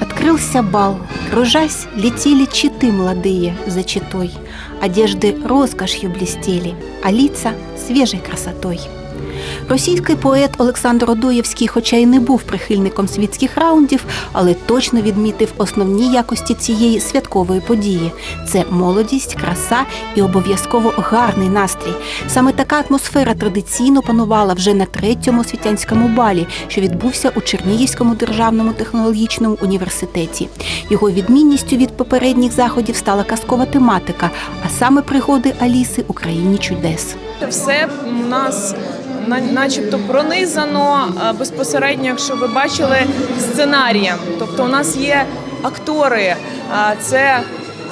Открылся бал, кружась, летели читы молодые за читой. Одежды роскошью блестели, а лица свежей красотой. Російський поет Олександр Одоєвський, хоча й не був прихильником світських раундів, але точно відмітив основні якості цієї святкової події: це молодість, краса і обов'язково гарний настрій. Саме така атмосфера традиційно панувала вже на третьому освітянському балі, що відбувся у Чернігівському державному технологічному університеті. Його відмінністю від попередніх заходів стала казкова тематика, а саме пригоди Аліси у країні чудес. Все у нас на- начебто пронизано е, безпосередньо, якщо ви бачили сценарієм. Тобто у нас є актори, е, це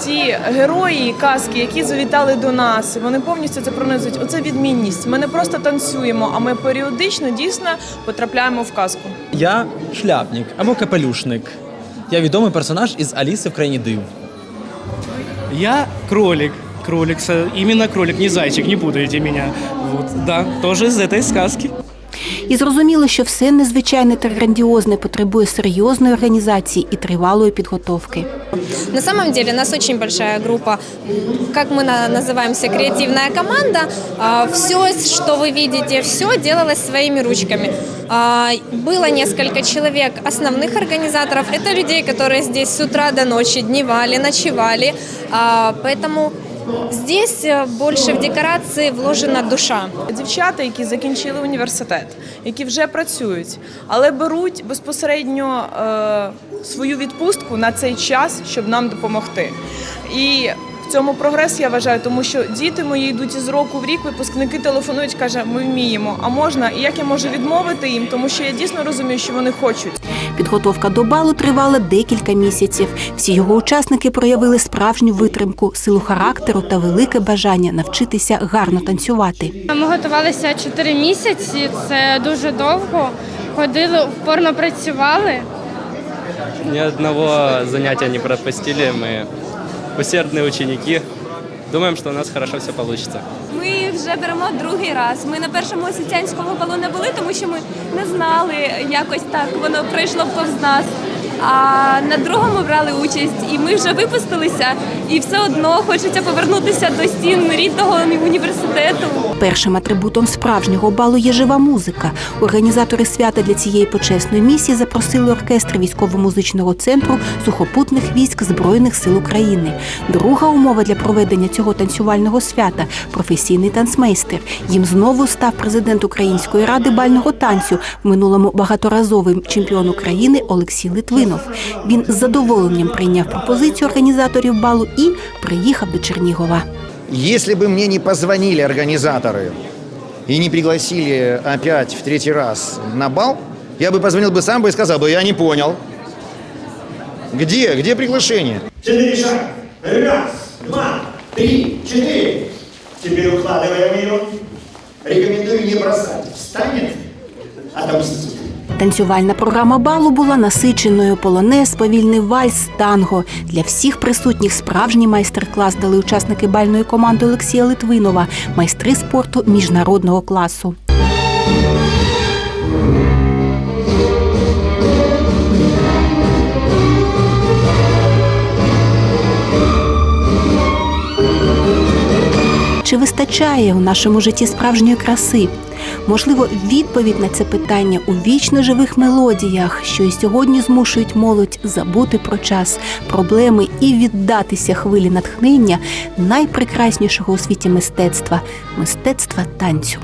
ті герої казки, які завітали до нас. Вони повністю це пронизують. Оце відмінність. Ми не просто танцюємо, а ми періодично дійсно потрапляємо в казку. Я шляпник або капелюшник. Я відомий персонаж із Аліси в країні див. Я кролик. Кролик, с- именно кролик, не зайчик, не путайте меня. Вот, да, тоже из этой сказки. І зрозуміло, що все незвичайне та грандіозне потребує серйозної організації і тривалої підготовки. На самом деле нас очень большая группа, как мы на- называемся, креативная команда. Все, что вы видите, все делалось своими ручками. А, Было несколько человек основных организаторов. Это людей, которые здесь с утра до ночи дневали, ночевали. А, Поэтому здесь э, больше в декорации вложена душа. Дівчата, які закінчили університет, які вже працюють, але беруть безпосередньо е, свою відпустку на цей час, щоб нам допомогти. І цьому прогрес я вважаю, тому що діти мої йдуть із року в рік, випускники телефонують, каже, ми вміємо, а можна, і як я можу відмовити їм, тому що я дійсно розумію, що вони хочуть. Підготовка до балу тривала декілька місяців. Всі його учасники проявили справжню витримку, силу характеру та велике бажання навчитися гарно танцювати. Ми готувалися 4 місяці, це дуже довго. Ходили, упорно працювали. Ни одного занятия не пропустили. Мы усердные ученики. Думаем, что у нас хорошо все получится. Ми вже беремо другий раз. Ми на першому освітянському балу не були, тому що ми не знали якось так, воно пройшло повз нас. А на другому брали участь, і ми вже випустилися, і все одно хочеться повернутися до стін рідного університету. Першим атрибутом справжнього балу є жива музика. Організатори свята для цієї почесної місії запросили оркестр військово-музичного центру сухопутних військ Збройних сил України. Друга умова для проведення цього танцювального свята професійний танцмейстер. Їм знову став президент Української ради бального танцю, в минулому багаторазовий чемпіон України Олексій Литвинов. Він з задоволенням прийняв пропозицію організаторів балу і приїхав до Чернігова. Если бы мне не позвонили организаторы и не пригласили опять в третий раз на бал, я бы позвонил бы сам бы и сказал бы, я не понял. Где? Где приглашение? Четыре шага. Раз, два, три, четыре. Теперь укладываем ее. Рекомендую не бросать. Встанет, отомстит. Танцювальна програма балу була насиченою полонез, повільний вальс, танго. Для всіх присутніх справжній майстер-клас дали учасники бальної команди Олексія Литвинова, майстри спорту міжнародного класу. Чи вистачає у нашому житті справжньої краси? Можливо, відповідь на це питання у вічно живих мелодіях, що і сьогодні змушують молодь забути про час, проблеми і віддатися хвилі натхнення найпрекраснішого у світі мистецтва мистецтва танцю.